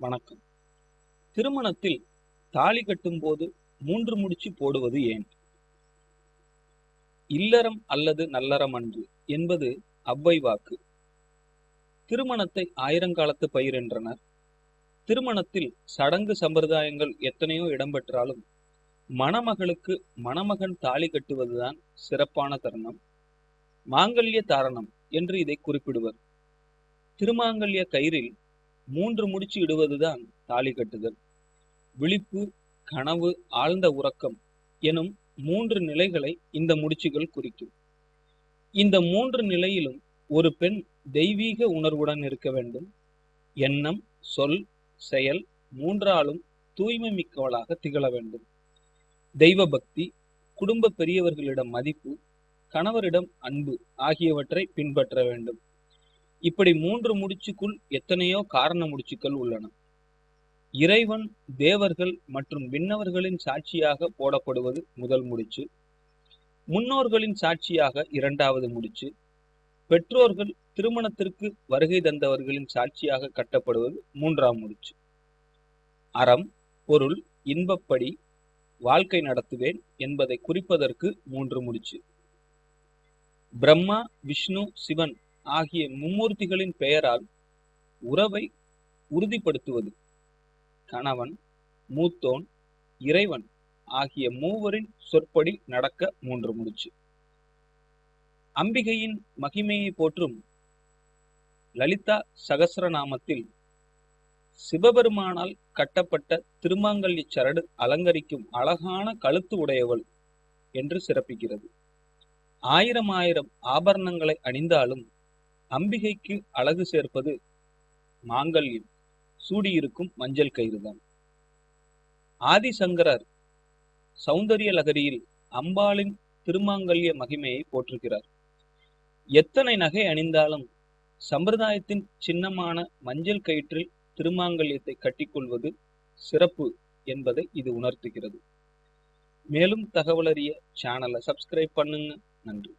வணக்கம். திருமணத்தில் தாலி கட்டும் போது மூன்று முடிச்சு போடுவது ஏன்? இல்லறம் அல்லது நல்லறம் அன்று என்பது அவ்வை வாக்கு. திருமணத்தை ஆயிரங்காலத்து பயிரென்றனர் திருமணத்தில் சடங்கு சம்பிரதாயங்கள் எத்தனையோ இடம்பெற்றாலும் மணமகளுக்கு மணமகன் தாலி கட்டுவதுதான் சிறப்பான தருணம். மாங்கல்ய தாரணம் என்று இதை குறிப்பிடுவர். திருமாங்கல்ய கயிறில் மூன்று முடிச்சு இடுவதுதான் தாலி கட்டுதல். விழிப்பு கனவு ஆழ்ந்த உறக்கம் எனும் மூன்று நிலைகளை இந்த முடிச்சுகள் குறிக்கும். இந்த மூன்று நிலையிலும் ஒரு பெண் தெய்வீக உணர்வுடன் இருக்க வேண்டும். எண்ணம் சொல் செயல் மூன்றாலும் தூய்மை மிக்கவளாக திகழ வேண்டும். தெய்வ பக்தி குடும்ப பெரியவர்களிடம் மதிப்பு கணவரிடம் அன்பு ஆகியவற்றை பின்பற்ற வேண்டும். இப்படி மூன்று முடிச்சுக்குள் எத்தனையோ காரண முடிச்சுக்கள் உள்ளன. இறைவன் தேவர்கள் மற்றும் விண்ணவர்களின் சாட்சியாக போடப்படுவது முதல் முடிச்சு. முன்னோர்களின் சாட்சியாக இரண்டாவது முடிச்சு. பெற்றோர்கள் திருமணத்திற்கு வருகை தந்தவர்களின் சாட்சியாக கட்டப்படுவது மூன்றாம் முடிச்சு. அறம் பொருள் இன்பப்படி வாழ்க்கை நடத்துவேன் என்பதை குறிப்பதற்கு மூன்று முடிச்சு. பிரம்மா விஷ்ணு சிவன் ஆகிய மும்மூர்த்திகளின் பெயரால் உறவை உறுதிப்படுத்துவது. கணவன் மூத்தோன் இறைவன் ஆகிய மூவரின் சொற்படி நடக்க மூன்று முடிச்சு. அம்பிகையின் மகிமையை போற்றும் லலிதா சகசரநாமத்தில் சிவபெருமானால் கட்டப்பட்ட திருமாங்கல்ய சரடு அலங்கரிக்கும் அழகான கழுத்து உடையவள் என்று சிறப்பிக்கிறது. ஆயிரம் ஆயிரம் ஆபரணங்களை அணிந்தாலும் அம்பிகைக்கு அழகு சேர்ப்பது மாங்கல்யம். சூடியிருக்கும் மஞ்சள் கயிறுதான். ஆதிசங்கரர் சௌந்தரிய லகரியில் அம்பாளின் திருமாங்கல்ய மகிமையை போற்றுகிறார். எத்தனை நகை அணிந்தாலும் சம்பிரதாயத்தின் சின்னமான மஞ்சள் கயிற்றில் திருமாங்கல்யத்தை கட்டிக்கொள்வது சிறப்பு என்பதை இது உணர்த்துகிறது. மேலும் தகவலறிய சேனலை சப்ஸ்கிரைப் பண்ணுங்க. நன்றி.